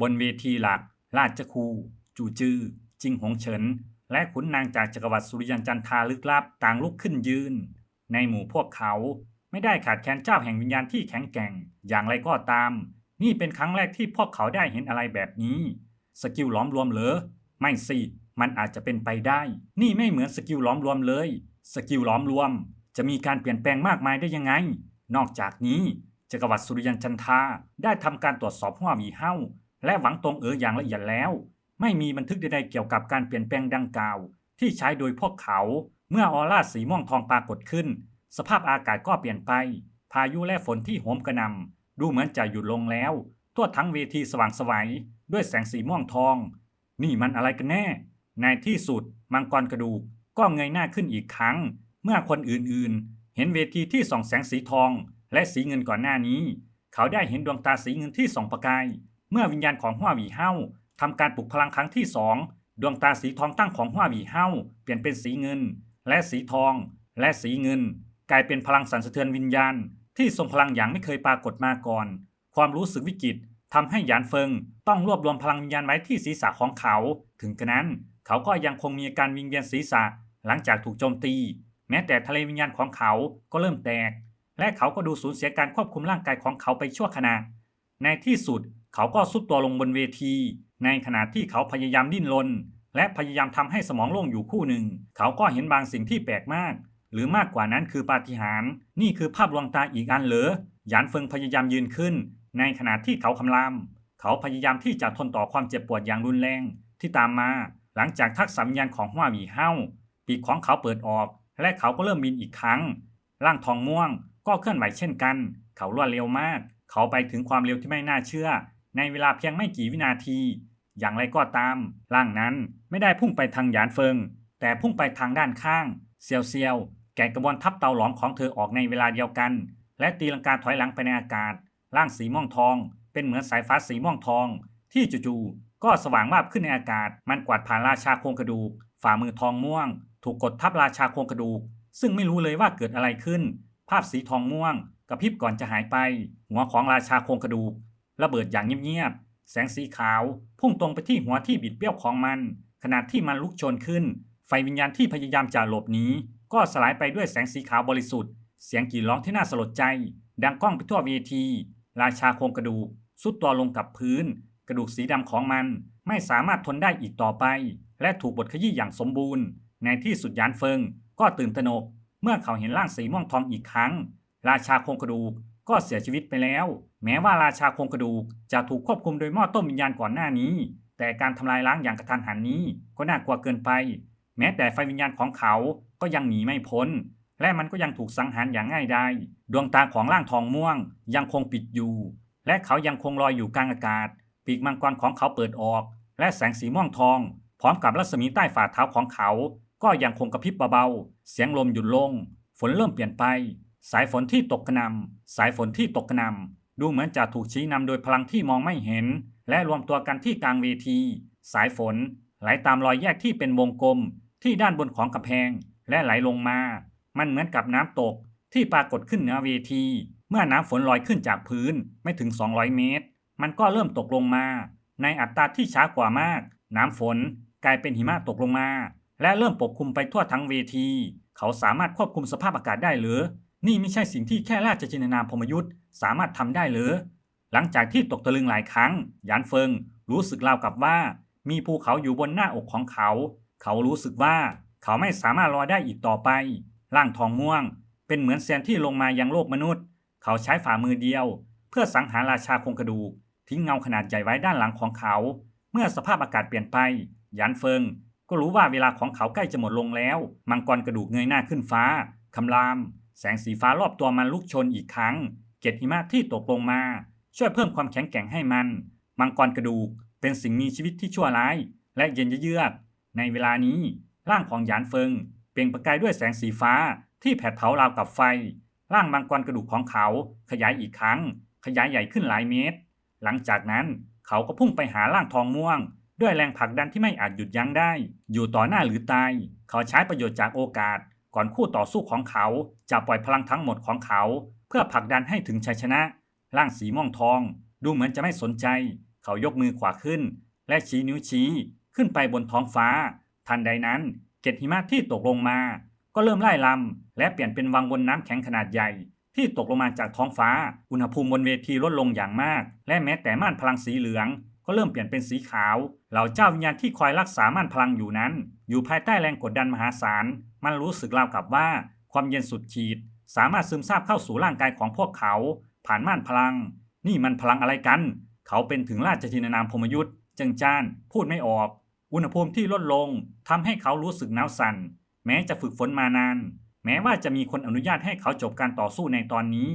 บนเวทีหลัก ราชคู จูจือ จิงหงเฉิน และขุนนางจากจักรวรรดิสุริยันจันทาลึกลับต่างลุกขึ้นยืน ในหมู่พวกเขาไม่ได้ขาดแคลนเจ้าแห่งวิญญาณที่แข็งแกร่ง อย่างไรก็ตาม นี่เป็นครั้งแรกที่พวกเขาได้เห็นอะไรแบบนี้ สกิลล้อมรวมเหรอ ไม่สิ มันอาจจะเป็นไปได้ นี่ไม่เหมือนสกิลล้อมรวมเลย สกิลล้อมรวม จะมีการเปลี่ยนแปลงมากมายได้ยังไง นอกจากนี้จักรวรรดิสุริยันจันทาได้ทำการตรวจสอบหัวหวีเฮ้า และหวังตรงเอ๋ออย่างละเอียดแล้ว ไม่มีบันทึกใดๆเกี่ยวกับการเปลี่ยนแปลงดังกล่าว ที่ใช้โดยพวกเขา เมื่อออร่าสีม่วงทองปรากฏขึ้น สภาพอากาศก็เปลี่ยนไป พายุและฝนที่โหมกระหน่ำดูเหมือนจะหยุดลงแล้วทั่วทั้งเวทีสว่างไสวัยด้วยแสงสีม่วงทอง นี่มันอะไรกันแน่ ในที่สุดมังกรกระดูกก็เงยหน้าขึ้นอีกครั้ง เมื่อคนอื่นๆ เห็นเวทีที่ส่องแสงสีทอง และสีเงินก่อนหน้านี้ เขาได้เห็นดวงตาสีเงินที่ส่องประกาย เมื่อวิญญาณของหัวหวีเฮ้าทำการปลุกพลังครั้งที่สองดวงตาสีทองตั้งของหัวหวีเฮ้าเปลี่ยนเป็นสีเงิน และสีทอง และสีเงิน กลายเป็นพลังสั่นสะเทือนวิญญาณ ที่ทรงพลังอย่างไม่เคยปรากฏมาก่อน ความรู้สึกวิกฤตทำให้หยานเฟิงต้องรวบรวมพลังวิญญาณไว้ที่ศีรษะของเขา ถึงกระนั้นเขาก็ยังคงมีอาการวิงเวียนศีรษะหลังจากถูกโจมตี แม้แต่ทะเลวิญญาณของเขาก็เริ่มแตก และเขาก็ดูสูญเสียการควบคุมร่างกายของเขาไปชั่วขณะในที่สุด เขาก็ซุดตัวลงบนเวที ในขณะที่เขาพยายามดิ้นรนและพยายามทำให้สมองโล่งอยู่คู่หนึ่ง เขาก็เห็นบางสิ่งที่แปลกมาก หรือมากกว่านั้นคือปาฏิหาริย์นี่คือภาพลวงตาอีกอันเหรอหยานเฟิงพยายามยืนขึ้น ในขณะที่เขาคำรามเขาพยายามที่จะทนต่อความเจ็บปวดอย่างรุนแรงที่ตามมา หลังจากทักษะวิญญาณของหัวหวีเฮ้าปีกของเขาเปิดออก และเขาก็เริ่มบินอีกครั้ง ร่างทองม่วงก็เคลื่อนไหวเช่นกัน เขารวดเร็วมาก เขาไปถึงความเร็วที่ไม่น่าเชื่อ ในเวลาเพียงไม่กี่วินาที อย่างไรก็ตาม ร่างนั้นไม่ได้พุ่งไปทางหยานเฟิง แต่พุ่งไปทางด้านข้างเซียวเซียวแกะกระบวนทับเตาหลอมของเธอออกในเวลาเดียวกัน และตีลังกาถอยหลังไปในอากาศ ร่างสีม่วงทอง เป็นเหมือนสายฟ้าสีม่วงทอง ที่จู่ๆก็สว่างวาบขึ้นในอากาศ มันกวาดผ่านราชาโครงกระดูก ฝ่ามือทองม่วง ถูกกดทับราชาโครงกระดูก ซึ่งไม่รู้เลยว่าเกิดอะไรขึ้น ภาพสีทองม่วงกระพริบก่อนจะหายไป หัวของราชาโครงกระดูก ระเบิดอย่างเงียบๆ แสงสีขาวพุ่งตรงไปที่หัวที่บิดเบี้ยวของมัน ขณะที่มันลุกโชนขึ้น ไฟวิญญาณที่พยายามจะหลบหนีก็สลายไปด้วยแสงสีขาวบริสุทธิ์ เสียงกรีดร้องที่น่าสลดใจ ดังก้องไปทั่วเวที ราชาโครงกระดูกสุดตัวลงกับพื้น กระดูกสีดำของมันไม่สามารถทนได้อีกต่อไป และถูกบดขยี้อย่างสมบูรณ์ ในที่สุดยานเฟิงก็ตื่นตระหนก เมื่อเขาเห็นร่างสีม่วงทองอีกครั้ง ราชาโครงกระดูก ก็เสียชีวิตไปแล้ว แม้ว่าราชาโครงกระดูกจะถูกควบคุมโดยหม้อต้มวิญญาณก่อนหน้านี้ แต่การทำลายล้างอย่างกระทันหันนี้ก็น่ากลัวเกินไป แม้แต่ไฟวิญญาณของเขาก็ยังหนีไม่พ้น และมันก็ยังถูกสังหารอย่างง่ายดายดวงตาของร่างทองม่วงยังคงปิดอยู่ และเขายังคงลอยอยู่กลางอากาศ ปีกมังกรของเขาเปิดออก และแสงสีม่วงทอง พร้อมกับรัศมีใต้ฝ่าเท้าของเขา ก็ยังคงกระพริบเบาๆเสียงลมหยุดลง ฝนเริ่มเปลี่ยนไป สายฝนที่ตกกระนำสายฝนที่ตกกระนำดูเหมือนจะถูกชี้นำโดยพลังที่มองไม่เห็น และรวมตัวกันที่กลางเวที สายฝนไหลตามรอยแยกที่เป็นวงกลม ที่ด้านบนของกำแพง และไหลลงมา มันเหมือนกับน้ำตกที่ปรากฏขึ้นเหนือเวที เมื่อน้ำฝนลอยขึ้นจากพื้นไม่ถึง 200 เมตร มันก็เริ่มตกลงมา ในอัตราที่ช้ากว่ามาก น้ำฝนกลายเป็นหิมะตกลงมา และเริ่มปกคลุมไปทั่วทั้งเวที เขาสามารถควบคุมสภาพอากาศได้หรือ นี่ไม่ใช่สิ่งที่แค่ราชจินนาพมยุทธ์สามารถทำได้หรือหลังจากที่ตกตะลึงหลายครั้ง ยานเฟิง รู้สึกราวกับว่า มีภูเขาอยู่บนหน้าอกของเขา เขารู้สึกว่าเขาไม่สามารถรอได้อีกต่อไป ร่างทองม่วง เป็นเหมือนแซนที่ลงมายังโลกมนุษย์ เขาใช้ฝ่ามือเดียว เพื่อสังหารราชาโครงกระดูก ทิ้งเงาขนาดใหญ่ไว้ด้านหลังของเขา เมื่อสภาพอากาศเปลี่ยนไป ยานเฟิง ก็รู้ว่าเวลาของเขาใกล้จะหมดลงแล้ว มังกรกระดูกเงยหน้าขึ้นฟ้าคำราม แสงสีฟ้ารอบตัวมันลุกชนอีกครั้ง เกล็ดหิมะที่ตกลงมา ช่วยเพิ่มความแข็งแกร่งให้มัน มังกรกระดูกเป็นสิ่งมีชีวิตที่ชั่วร้าย และเย็นเยือก ในเวลานี้ ร่างของหยานเฟิง เปล่งประกายด้วยแสงสีฟ้าที่แผดเผาราวกับไฟ ร่างมังกรกระดูกของเขา ขยายอีกครั้ง ขยายใหญ่ขึ้นหลายเมตร หลังจากนั้นเขาก็พุ่งไปหาร่างทองม่วง ด้วยแรงผลักดันที่ไม่อาจหยุดยั้งได้ อยู่ต่อหน้าหรือตาย เขาใช้ประโยชน์จากโอกาส ก่อนคู่ต่อสู้ของเขาจะปล่อยพลังทั้งหมดของเขา เพื่อผลักดันให้ถึงชัยชนะ ร่างสีม่วงทอง ดูเหมือนจะไม่สนใจ เขายกมือขวาขึ้น และชี้นิ้วชี้ขึ้นไปบนท้องฟ้า ทันใดนั้นเกล็ดหิมะที่ตกลงมา ก็เริ่มไล่ลำและเปลี่ยนเป็นวังวนน้ำแข็งขนาดใหญ่ ที่ตกลงมาจากท้องฟ้า อุณหภูมิบนเวทีลดลงอย่างมาก และแม้แต่ม่านพลังสีเหลือง ก็เริ่มเปลี่ยนเป็นสีขาว เหล่าเจ้าวิญญาณที่คอยรักษาม่านพลังอยู่นั้น อยู่ภายใต้แรงกดดันมหาศาล มันรู้สึกราวกับว่า ความเย็นสุดขีด สามารถซึมซาบเข้าสู่ร่างกายของพวกเขา ผ่านม่านพลัง นี่มันพลังอะไรกัน เขาเป็นถึงราชจินนามพมยุทธ์จังจ้านพูดไม่ออก อุณหภูมิที่ลดลงทำให้เขารู้สึกหนาวสั่น แม้จะฝึกฝนมานาน แม้ว่าจะมีคนอนุญาตให้เขาจบการต่อสู้ในตอนนี้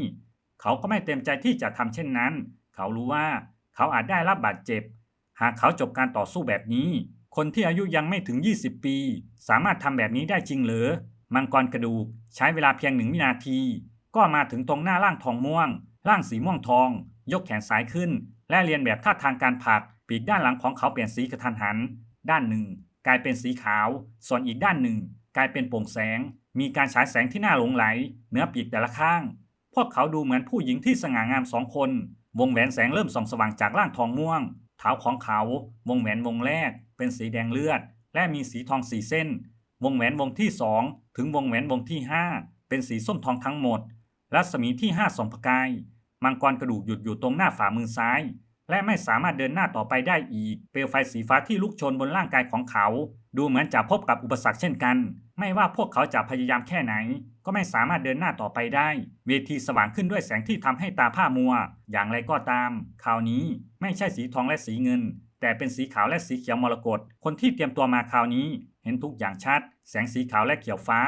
เขาก็ไม่เต็มใจที่จะทำเช่นนั้น เขารู้ว่า เขาอาจได้รับบาดเจ็บ หากเขาจบการต่อสู้แบบนี้ คนที่อายุยังไม่ถึง 20 ปี สามารถทำแบบนี้ได้จริงหรือ มังกรกระดูกใช้เวลาเพียงหนึ่งวินาที ก็มาถึงตรงหน้าร่างทองม่วง ร่างสีม่วงทอง ยกแขนซ้ายขึ้น และเรียนแบบท่าทางการผลัก ปีกด้านหลังของเขาเปลี่ยนสีกระทันหัน ด้านหนึ่ง กลายเป็นสีขาว ส่วนอีกด้านหนึ่ง กลายเป็นโปร่งแสง มีการฉายแสงที่น่าหลงไหลเหนือปีกแต่ละข้าง พวกเขาดูเหมือนผู้หญิงที่สง่างามสองคน วงแหวนแสงเริ่มส่องสว่างจากร่างทองม่วง เท้าของเขาวงแหวนวงแรก เป็นสีแดงเลือด และมีสีทองสีเส้น วงแหวนวงที่สองถึงวงแหวนวงที่ห้าเป็นสีส้มทองทั้งหมด รัศมีที่ห้าส่องประกาย มังกรกระดูกหยุดอยู่ตรงหน้าฝ่ามือซ้าย และไม่สามารถเดินหน้าต่อไปได้อีก เปลวไฟสีฟ้าที่ลุกชนบนร่างกายของเขา ดูเหมือนจะพบกับอุปสรรคเช่นกัน ไม่ว่าพวกเขาจะพยายามแค่ไหน ก็ไม่สามารถเดินหน้าต่อไปได้ เวทีสว่างขึ้นด้วยแสงที่ทำให้ตาผ้ามัว อย่างไรก็ตาม คราวนี้ไม่ใช่สีทองและสีเงิน แต่เป็นสีขาวและสีเขียวมรกต คนที่เตรียมตัวมาคราวนี้ เห็นทุกอย่างชัด แสงสีขาวและเขียวฟ้า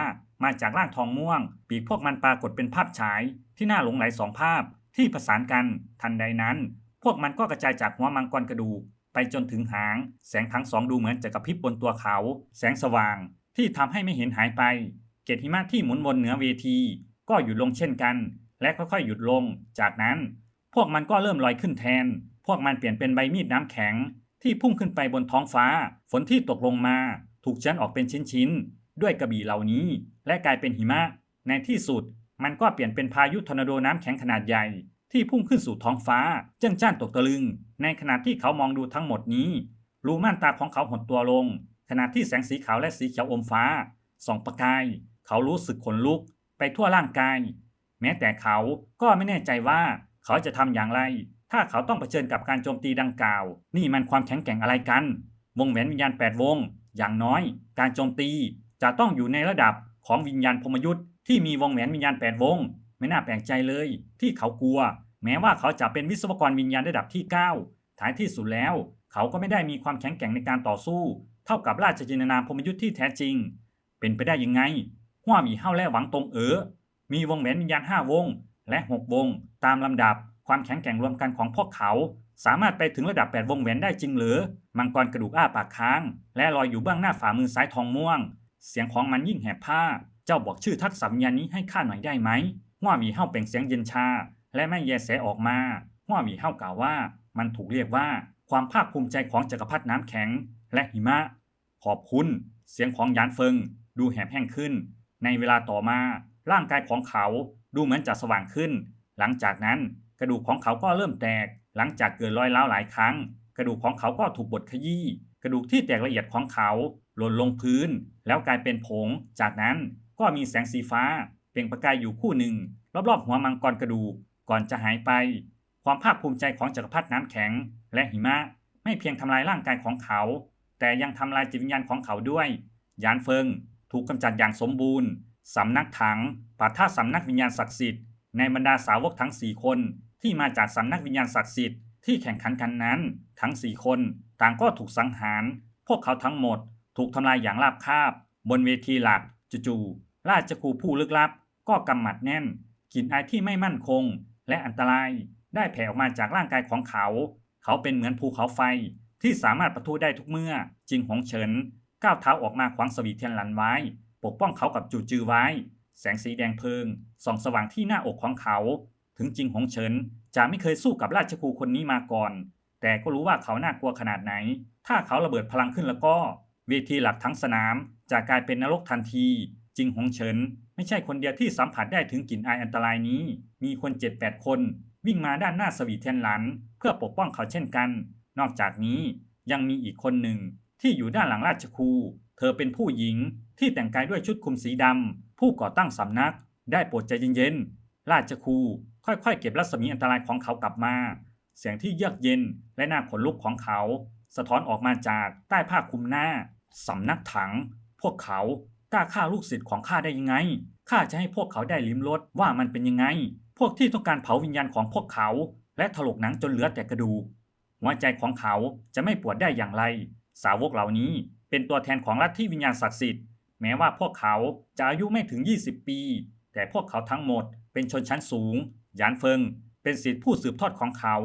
มาจากร่างทองม่วง ปีกพวกมันปรากฏเป็นภาพฉาย ที่น่าหลงไหลสองภาพ ที่ประสานกัน ทันใดนั้น พวกมันก็กระจายจากหัวมังกรกระดูก ไปจนถึงหาง แสงทั้งสองดูเหมือนจะกระพริบบนตัวเขา แสงสว่างที่ทำให้ไม่เห็นหายไป เกล็ดหิมะที่หมุนวนเหนือเวที ก็หยุดลงเช่นกัน และค่อยๆหยุดลง จากนั้นพวกมันก็เริ่มลอยขึ้นแทน พวกมันเปลี่ยนเป็นใบมีดน้ำแข็ง ที่พุ่งขึ้นไปบนท้องฟ้า ฝนที่ตกลงมา ถูกชั้นออกเป็นชิ้นๆด้วยกระบี่เหล่านี้ และกลายเป็นหิมะ ในที่สุด มันก็เปลี่ยนเป็นพายุทอร์นาโดน้ำแข็งขนาดใหญ่ ที่พุ่งขึ้นสู่ท้องฟ้าเจ้งจ้านตกตะลึง ในขณะที่เขามองดูทั้งหมดนี้ รูม่านตาของเขาหดตัวลง ขณะที่แสงสีขาวและสีเขียวอมฟ้าส่องประกาย เขารู้สึกขนลุกไปทั่วร่างกาย แม้แต่เขาก็ไม่แน่ใจว่าเขาจะทำอย่างไร ถ้าเขาต้องเผชิญกับการโจมตีดังกล่าว นี่มันความแข็งแกร่งอะไรกัน วงแหวนวิญญาณ 8 วง อย่างน้อย การโจมตีจะต้องอยู่ในระดับของวิญญาณพมยุทธ์ที่มีวงแหวนวิญญาณ 8 วง ไม่น่าแปลกใจเลย ที่เขากลัว แม้ว่าเขาจะเป็นวิศวกรวิญญาณระดับที่ 9 ท้ายที่สุดแล้ว เขาก็ไม่ได้มีความแข็งแกร่งในการต่อสู้ เท่ากับราชจินนามพมยุทธ์ที่แท้จริง เป็นไปได้ยังไงหัวมีเฮาและหวังตรงเอ๋อมีวงแหวนวิญญาณ5วง และ 6 วง ตามลำดับความแข็งแกร่งรวมกันของพวกเขา สามารถไปถึงระดับ 8 วงแหวนได้จริงหรือ มังกรกระดูกอ้าปากค้าง และลอยอยู่เบื้องหน้าฝ่ามือซ้ายทองม่วง เสียงของมันยิ่งแหบผ้า เจ้าบอกชื่อทักษะวิญญาณนี้ให้ข้าหน่อยได้ไหม หัวหมีเฮาเปล่งเสียงเย็นชา และไม่แยแสออกมาหัวหมีเฮากล่าวว่า มันถูกเรียกว่าความภาคภูมิใจของจักรพรรดิน้ำแข็ง และหิมะ ขอบคุณ เสียงของยานเฟิง ดูแหบแห้งขึ้น ในเวลาต่อมาร่างกายของเขาดูเหมือนจะสว่างขึ้น หลังจากนั้นกระดูกของเขาก็เริ่มแตก หลังจากเกิดรอยร้าวหลายครั้ง กระดูกของเขาก็ถูกบดขยี้ กระดูกที่แตกละเอียดของเขาหล่นลงพื้น แล้วกลายเป็นผง จากนั้นก็มีแสงสีฟ้า ล่งประกายอยู่คู่หนึ่ง รอบๆหัวมังกรกระดูกก่อนจะหายไป ความภาคภูมิใจของจักรพรรดิน้ำแข็ง และหิมะไม่เพียงทำลายร่างกายของเขา แต่ยังทำลายจิตวิญญาณของเขาด้วย ยานเฟิง ถูกกำจัดอย่างสมบูรณ์สำนักถังปะท่าสำนักวิญญาณศักดิ์สิทธิ์ในบรรดาสาวกทั้ง 4 คน ที่มาจากสำนักวิญญาณศักดิ์สิทธิ์ที่แข่งขันกันนั้น ทั้ง 4 คน ต่างก็ถูกสังหาร พวกเขาทั้งหมด ถูกทำลายอย่างราบคาบ บนเวทีหลักจู่ๆราชครูผู้ลึกลับ ก็กำหมัดแน่นกลิ่นอายที่ไม่มั่นคง และอันตรายได้แผ่ออกมาจากร่างกายของเขา เขาเป็นเหมือนภูเขาไฟที่สามารถประทุได้ทุกเมื่อ จิงหงเฉินก้าวเท้าออกมาขวางสวีเทียนหลันไว้ ปกป้องเขากับจูจือไว้ แสงสีแดงเพลิงส่องสว่างที่หน้าอกของเขา ถึงจิงหงเฉินจะไม่เคยสู้กับราชครูคนนี้มาก่อน แต่ก็รู้ว่าเขาน่ากลัวขนาดไหน ถ้าเขาระเบิดพลังขึ้นแล้วก็เวทีหลักทั้งสนามจะกลายเป็นนรกทันที จิงหงเฉิน ไม่ใช่คนเดียวที่สัมผัสได้ถึงกลิ่นอายอันตรายนี้ มีคนเจ็ดแปดคน วิ่งมาด้านหน้าสวีเทนหลัน เพื่อปกป้องเขาเช่นกัน นอกจากนี้ยังมีอีกคนหนึ่งที่อยู่ด้านหลังราชคู เธอเป็นผู้หญิงที่แต่งกายด้วยชุดคลุมสีดำ ผู้ก่อตั้งสำนัก ได้โปรดใจเย็นๆ ราชคูค่อยๆ เก็บรัศมีอันตรายของเขากลับมา เสียงที่เยือกเย็นและน่าขนลุกของเขา สะท้อนออกมาจากใต้ผ้าคลุมหน้าสำนักถัง พวกเขา กล้าฆ่าลูกศิษย์ของข้าได้ยังไง ข้าจะให้พวกเขาได้ลิ้มรสว่ามันเป็นยังไง พวกที่ต้องการเผาวิญญาณของพวกเขา และถลกหนังจนเหลือแต่กระดูก หัวใจของเขาจะไม่ปวดได้อย่างไร สาวกเหล่านี้เป็นตัวแทนของลัทธิวิญญาณศักดิ์สิทธิ์ แม้ว่าพวกเขาจะอายุไม่ถึง 20 ปี แต่พวกเขาทั้งหมดเป็นชนชั้นสูง ยานเฟิง เป็นสิทธิผู้สืบทอดของเขา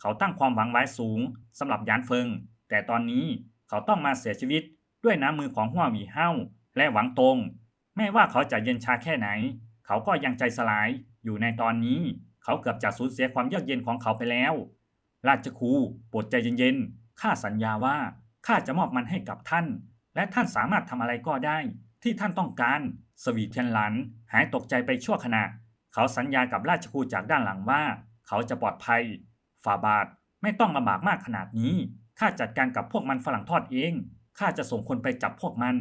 เขาตั้งความหวังไว้สูงสำหรับยานเฟิง แต่ตอนนี้เขาต้องมาเสียชีวิตด้วยน้ำมือของหัวหวีเฮ้า และหวังตรงไม่ว่าเขาจะเย็นชาแค่ไหน เขาก็ยังใจสลายอยู่ในตอนนี้ เขาเกือบจะสูญเสียความเยือกเย็นของเขาไปแล้ว ราชครูโปรดใจเย็นๆข้าสัญญาว่าข้าจะมอบมันให้กับท่าน และท่านสามารถทำอะไรก็ได้ ที่ท่านต้องการ สวีเทียนหลัน หายตกใจไปชั่วขณะ เขาสัญญากับราชครูจากด้านหลังว่า เขาจะปลอดภัย ฝ่าบาทไม่ต้องลำบากมากขนาดนี้ข้าจัดการกับพวกมันฝรั่งทอดเองข้าจะส่งคนไปจับพวกมัน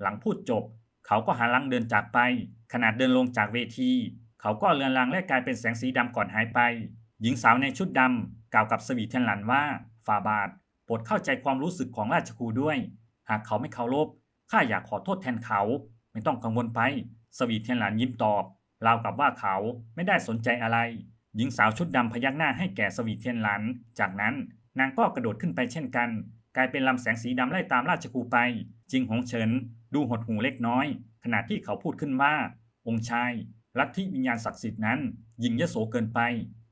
หลังพูดจบ เขาก็หันหลังเดินจากไปขนาดเดินลงจากเวที เขาก็เลือนลางและกลายเป็นแสงสีดำก่อนหายไป หญิงสาวในชุดดำกล่าวกับสวีเทียนหลันว่าฝ่าบาทโปรดเข้าใจความรู้สึกของราชครูด้วย หากเขาไม่เคารพข้าอยากขอโทษแทนเขา ไม่ต้องกังวลไป สวีเทียนหลันยิ้มตอบราวกับว่าเขาไม่ได้สนใจอะไร หญิงสาวชุดดำพยักหน้าให้แก่สวีเทียนหลัน จากนั้นนางก็กระโดดขึ้นไปเช่นกัน กลายเป็นลำแสงสีดำไล่ตามราชครูไป จิงหงเฉิน ดูหดหูเล็กน้อย ขณะที่เขาพูดขึ้นว่า องค์ชาย ลัทธิวิญญาณศักดิ์สิทธิ์นั้น ยิงยโสเกินไป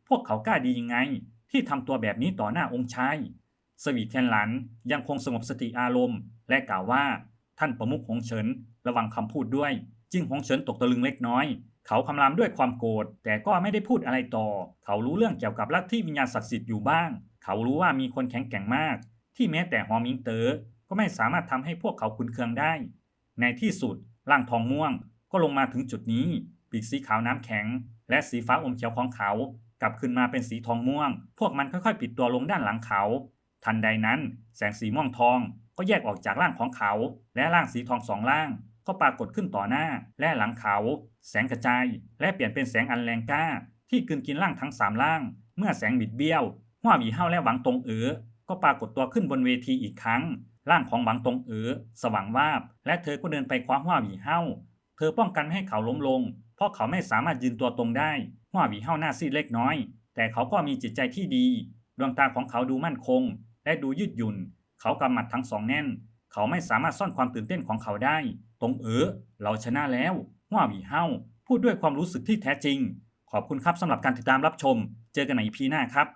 พวกเขากล้าดียังไง ที่ทำตัวแบบนี้ต่อหน้าองค์ชาย สวีเทียนหลันยังคงสงบสติอารมณ์ และกล่าวว่า ท่านประมุขหงเฉิน ระวังคำพูดด้วย จิงหงเฉินตกตะลึงเล็กน้อยเขาคำรามด้วยความโกรธแต่ก็ไม่ได้พูดอะไรต่อ เขารู้เรื่องเกี่ยวกับลัทธิวิญญาณศักดิ์สิทธิ์อยู่บ้าง เขารู้ว่ามีคนแข็งแกร่งมาก ที่แม้แต่ฮอมิงเตอ๋อก็ไม่สามารถทำให้พวกเขาคุนเคืองได้ ในที่สุดร่างทองม่วงก็ลงมาถึงจุดนี้ ปีกสีขาวน้ำแข็ง และสีฟ้าอมเขียวของเขา กลับขึ้นมาเป็นสีทองม่วง พวกมันค่อยๆ ปิดตัวลงด้านหลังเขา ทันใดนั้น แสงสีม่วงทองก็แยกออกจากร่างของเขา และร่างสีทองสองร่าง ก็ปรากฏขึ้นต่อหน้าและหลังเขา แสงกระจาย และเปลี่ยนเป็นแสงอันแรงกล้า ที่กลืนกินร่างทั้งสามร่าง เมื่อแสงบิดเบี้ยวหัวหวีเฮาและหวังตรงเอ๋อ ก็ปรากฏตัวขึ้นบนเวทีอีกครั้ง ร่างของหวังตงเอ๋อสว่างวาบ และเธอก็เดินไปคว้าหัวหวีเฮาเธอป้องกันไม่ให้เขาล้มลง เพราะเขาไม่สามารถยืนตัวตรงได้หัวหวีเฮาหน้าซีดเล็กน้อย แต่เขาก็มีจิตใจที่ดี ดวงตาของเขาดูมั่นคง และดูยืดหยุ่น เขากำหมัดทั้งสองแน่น เขาไม่สามารถซ่อนความตื่นเต้นของเขาได้ตรงเอ๋อเราชนะแล้วหัวหวีเฮาพูดด้วยความรู้สึกที่แท้จริง ขอบคุณครับสำหรับการติดตามรับชม เจอกันใน EP หน้าครับ